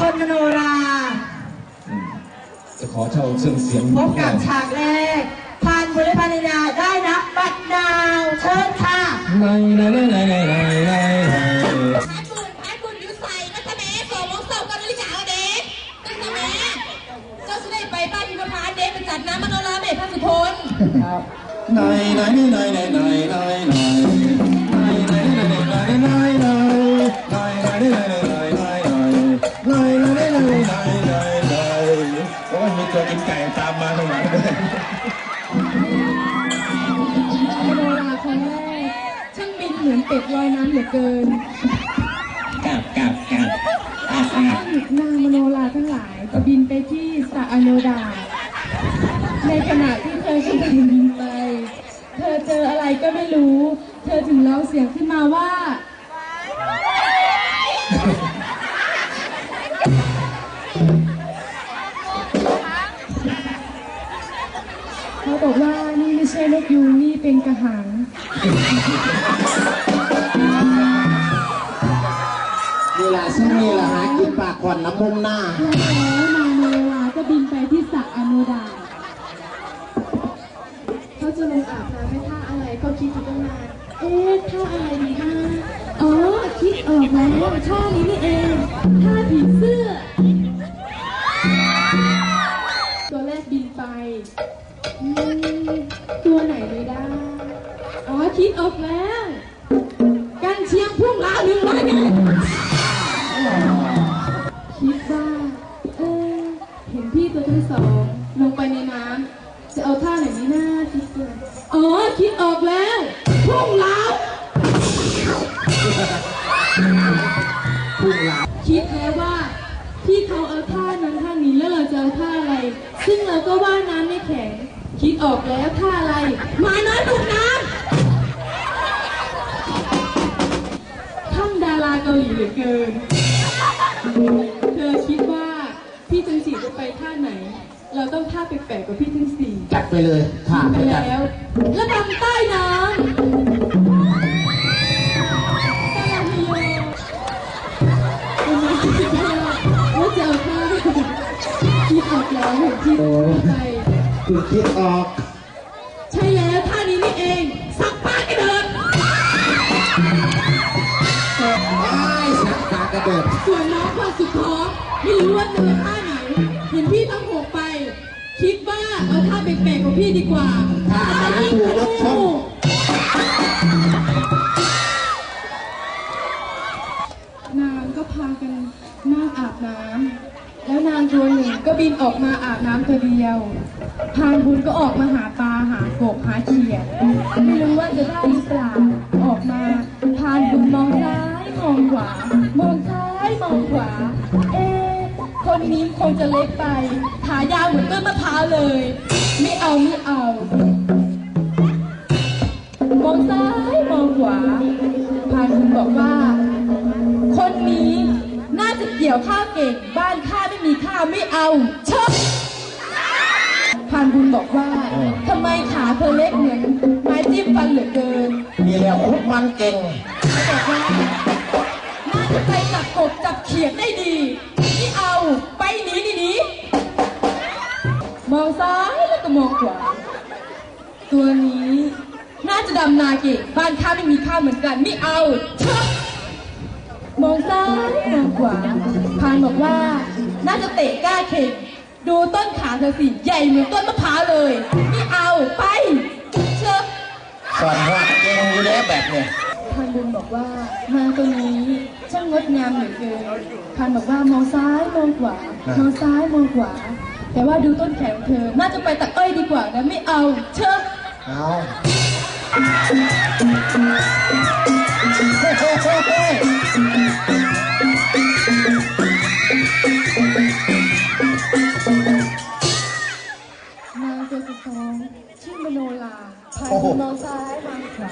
คนมโนรา จะขอเช่าเครื่งเสียงพบกับฉากแรกพันบุรพานนาได้นะบัตรดาวเชิญค่ะในในในในในในใน้ำมโนราเบศพระสุทนในในในในในในใน นายนายโอ้ยมีตัวกินไก่ตามมาข้างหลังด้วยโนราคนแรกช่างบินเหมือนเป็ดลอยน้ำเหลือเกินกับกับกับกับกับนางมโนราทั้งหลายจะบินไปที่สระอโนดา ในขณะที่เธอกำลังบินไป เธอเจออะไรก็ไม่รู้ เธอถึงร้องเสียงขึ้นมาว่า ช่นกยูงนี่เป็นกระหัง นี่แหละซึ่งนี่แหละหากินปากขวัญน้ำมุมหน้า แล้วนางโนราก็บินไปที่สระอโนดาเขาจะลงอาบน้ำไม่ท่าอะไรก็คิดอยู่ตั้งนาน เอ๊ะท่าอะไรดีนะอ๋อคิดออกแล้วท่านี้นี่เองท่าผีเสื้อ ตัวแรกบินไปอืม ตัวไหนเลยได้ อ๋อคิดออกแล้วกันเชียงพุ่งลาหนึ่งร้อยเมตรคิดว่าเออเห็นพี่ตัวที่สองลงไปในน้ำจะเอาท่าไหนดีนะคิดเกินอ๋อคิดออกแล้วพุ่งลาพุ่งลาคิดแล้วว่าพี่เขาเอาท่านั้นท่านี้แล้วเราจะเอาท่าอะไร ซึ่งเราก็ว่าน้ำไม่แข็ง คิดออกแล้วท่าอะไรหมาน้อยถูกน้ำท่านดาราเกาหลีเหลือเกิน เธอคิดว่าพี่จังสีจะไปท่าไหน เราต้องท่าแปลกๆกว่าพี่จังสีจัดไปเลยถ่าไปไปจัด แล้วระดำใต้น้ำ คือคิดออก ใช่แล้วท่านี้นี่เอง สักปากกระเดินไอ้สักปากกระเดิดส่วนน้องคนสุดท้องไม่รู้ว่าจะเอาท่าไหนเห็นพี่ทั้งหกไป คิดว่าเอาท่าแปลกๆของพี่ดีกว่าถ้ามันถูกรถชนนางก็พากันนั่งอาบน้ำ แล้วนางตัวหนึ่งก็บินออกมาอาบน้ำตัวเดียว พานบุญก็ออกมาหาปลาหากบหาเขียด ไม่รู้ว่าจะได้หรือเปล่า ออกมา พานบุญมองซ้ายมองขวา มองซ้ายมองขวา เอ๊คนนี้คงจะเล็กไป ขายาวเหมือนต้นมะพร้าวเลย ไม่เอาไม่เอา มองซ้ายมองขวา พานบุญบอกว่า กี่ยวข้าวเก่ง บ้านข้าไม่มีข้าวไม่เอาเชอะพานบุญบอกว่าทำไมขาเธอเล็กเหมือนไม้จิ้มฟันเหลือเกินนี่แหละคุดมันเก่งเขาบอกว่าน่าจะไปจับกบจับเขียดได้ดีไม่เอาไปหนีหนีหนีมองซ้ายแล้วก็มองขวาตัวนี้น่าจะดำนาเก่งบ้านข้าไม่มีข้าวเหมือนกันไม่เอาเชอะ มองซ้ายมองขวาพานบอกว่า น่าจะเตะกล้าเข่งดูต้นขาเธอสิ ใหญ่เหมือนต้นมะพร้าวเลยไม่เอาไปเชอะสอนหัวเก่งอยู่แล้วแบบเนี่ยพานบุญบอกว่ามาตัวนี้ช่างงดงามเหลือเกินพานบอกว่ามองซ้ายมองขวามองซ้ายมองขวา แต่ว่าดูต้นแขนเธอ น่าจะไปตัดอ้อยดีกว่านะไม่เอาเชอะเอา นางตัวสุดท้องชื่อมโนลาพานบุญมองซ้ายมองขวา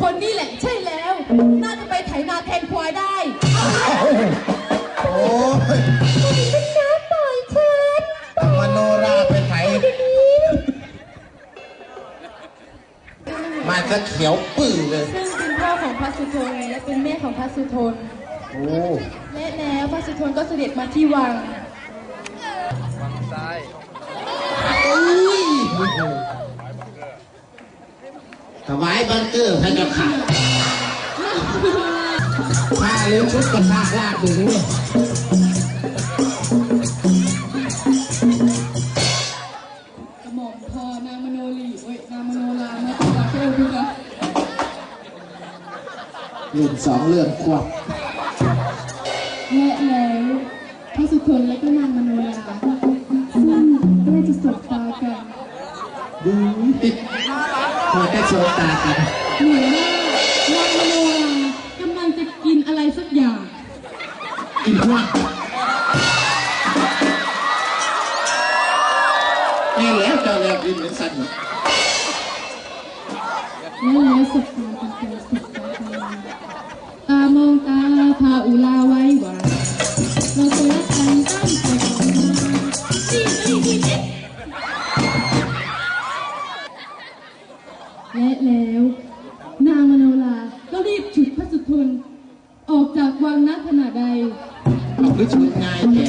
คนนี้แหละใช่แล้ว น่าจะไปไถนาแทนควายได้ มันจะเขียวปื้อเลย ซึ่งเป็นพ่อของพระสุทนและเป็นแม่ของพระสุทนโอ้และแล้วพระสุทนก็เสด็จมาที่วังถวายบังเกอร์พระเจ้าค่ะผ้าเลี้ยงชุดกับผ้าลากถึงนี่ก เรื่องสองเรื่องควบและแล้วพระสุทนและก็นางมโนลาซึ่งได้จะสบตากันดูพอได้โชว์ตากันเหมือนว่านางมโนลากำลังจะกินอะไรสักอย่างอีกว่าแม่แล้วเจ้าแล้วกินเป็นสัตว์และแล้วสบตา พาอุลาไว้หวานเราเคยรักกันตั้งแต่ก่อนมาจีจีจีจีและแล้ว นางมโนลาก็รีบฉุดพระสุทนออกจากวังนักขณะใดหรือชุดง่ายแก่